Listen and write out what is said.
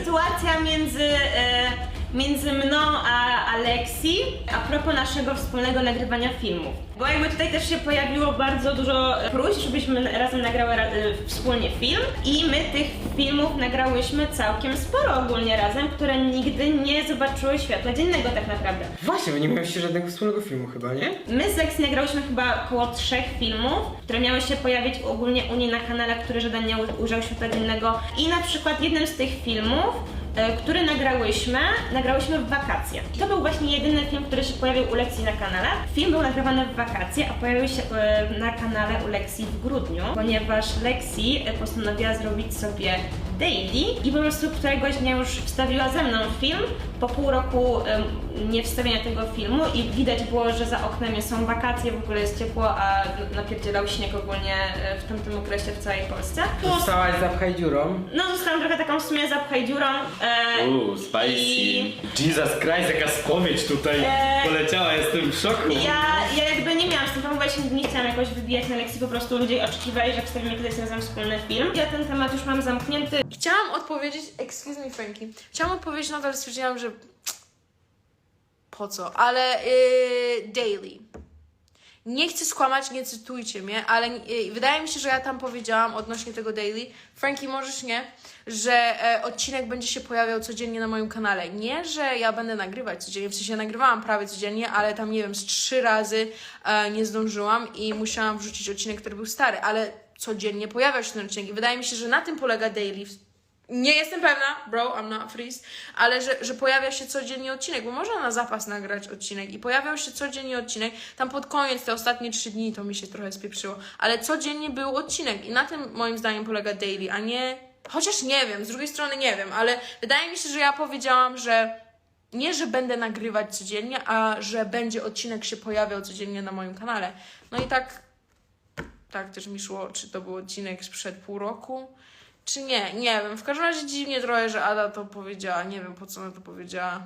sytuacja między, e, między mną a Aleksi a propos naszego wspólnego nagrywania filmów. Bo jakby tutaj też się pojawiło bardzo dużo próśb, żebyśmy razem nagrały ra- e, wspólnie film i my tych filmów nagrałyśmy całkiem sporo ogólnie razem, które nigdy nie zobaczyły światła dziennego tak naprawdę. Właśnie, bo nie mieliście żadnego wspólnego filmu chyba, nie? My z Lexi nagrałyśmy chyba około trzech filmów, które miały się pojawić ogólnie u niej na kanale, który żaden nie u- ujrzał światła dziennego. I na przykład jednym z tych filmów, który nagrałyśmy, nagrałyśmy w wakacje. To był właśnie jedyny film, który się pojawił u Lexi na kanale. Film był nagrywany w wakacje, a pojawił się e, na kanale u Lexi w grudniu, ponieważ Lexi e, postanowiła zrobić sobie daily i po prostu któregoś dnia już wstawiła ze mną film. Po pół roku nie wstawienia tego filmu i widać było, że za oknem są wakacje, w ogóle jest ciepło, a napierdzielał śnieg ogólnie e, w tamtym okresie w całej Polsce. Zostałaś zapchaj dziurą. No zostałam trochę taką w sumie zapchaj dziurą. E, Uuu, spicy. I Jesus Christ, jaka spowiedź tutaj Eee, poleciała, jestem w szoku. ja, ja jakby nie miałam z tym się nie chciałam jakoś wybijać na lekcji, po prostu ludzie oczekiwali, że wstawimy kiedyś razem wspólny film. Ja ten temat już mam zamknięty. Chciałam odpowiedzieć, excuse me Frankie, chciałam odpowiedzieć na to, ale stwierdziłam, że po co, ale yy, daily. Nie chcę skłamać, nie cytujcie mnie, ale yy, wydaje mi się, że ja tam powiedziałam odnośnie tego daily, Frankie możesz nie, że e, odcinek będzie się pojawiał codziennie na moim kanale. Nie, że ja będę nagrywać codziennie, w sensie nagrywałam prawie codziennie, ale tam nie wiem, z trzy razy e, nie zdążyłam i musiałam wrzucić odcinek, który był stary, ale codziennie pojawiał się ten odcinek i wydaje mi się, że na tym polega daily. Nie jestem pewna, bro, I'm not freeze, ale że, że pojawia się codziennie odcinek, bo można na zapas nagrać odcinek i pojawiał się codziennie odcinek. Tam pod koniec, te ostatnie trzy dni to mi się trochę spieprzyło, ale codziennie był odcinek i na tym moim zdaniem polega daily, a nie. Chociaż nie wiem, z drugiej strony nie wiem, ale wydaje mi się, że ja powiedziałam, że nie, że będę nagrywać codziennie, a że będzie odcinek się pojawiał codziennie na moim kanale. No i tak tak też mi szło, czy to był odcinek sprzed pół roku, czy nie, nie wiem. W każdym razie dziwnie trochę, że Ada to powiedziała. Nie wiem, po co ona to powiedziała.